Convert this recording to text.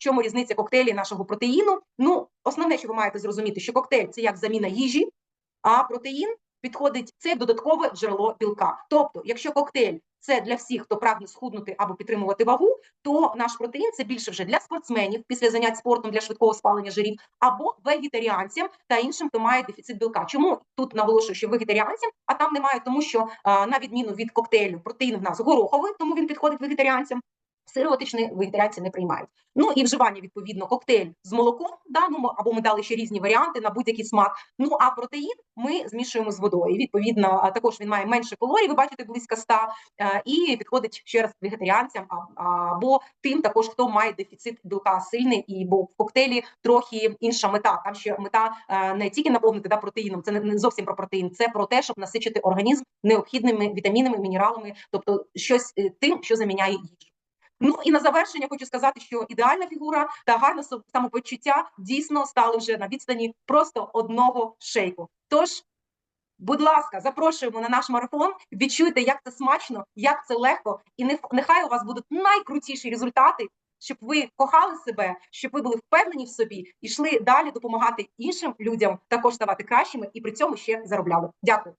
чому різниця коктейлі нашого протеїну? Ну, основне, що ви маєте зрозуміти, що коктейль це як заміна їжі, а протеїн підходить це додаткове джерело білка. Тобто, якщо коктейль це для всіх, хто прагне схуднути або підтримувати вагу, то наш протеїн це більше вже для спортсменів після занять спортом для швидкого спалення жирів, або вегетаріанцям та іншим, хто має дефіцит білка. Чому тут наголошую, що вегетаріанцям, а там немає, тому що а, на відміну від коктейлю, протеїн в нас гороховий, тому він підходить вегетаріанцям. Сироватичні вегетаріанці не приймають. Ну і вживання відповідно коктейль з молоком даному, або ми дали ще різні варіанти на будь-який смак. Ну а протеїн ми змішуємо з водою. Відповідно, також він має менше калорій, ви бачите, близько 100, е, і підходить ще раз вегетаріанцям або тим, також хто має дефіцит білка сильний, і бо в коктейлі трохи інша мета. Там ще мета е, не тільки наповнити да, протеїном, це не- не зовсім про протеїн, це про те, щоб насичити організм необхідними вітамінами, мінералами, тобто щось е, тим, що заміняє їжу. Ну і на завершення хочу сказати, що ідеальна фігура та гарне самопочуття дійсно стали вже на відстані просто одного шейку. Тож, будь ласка, запрошуємо на наш марафон. Відчуйте, як це смачно, як це легко, і нехай у вас будуть найкрутіші результати, щоб ви кохали себе, щоб ви були впевнені в собі і йшли далі допомагати іншим людям також ставати кращими і при цьому ще заробляли. Дякую.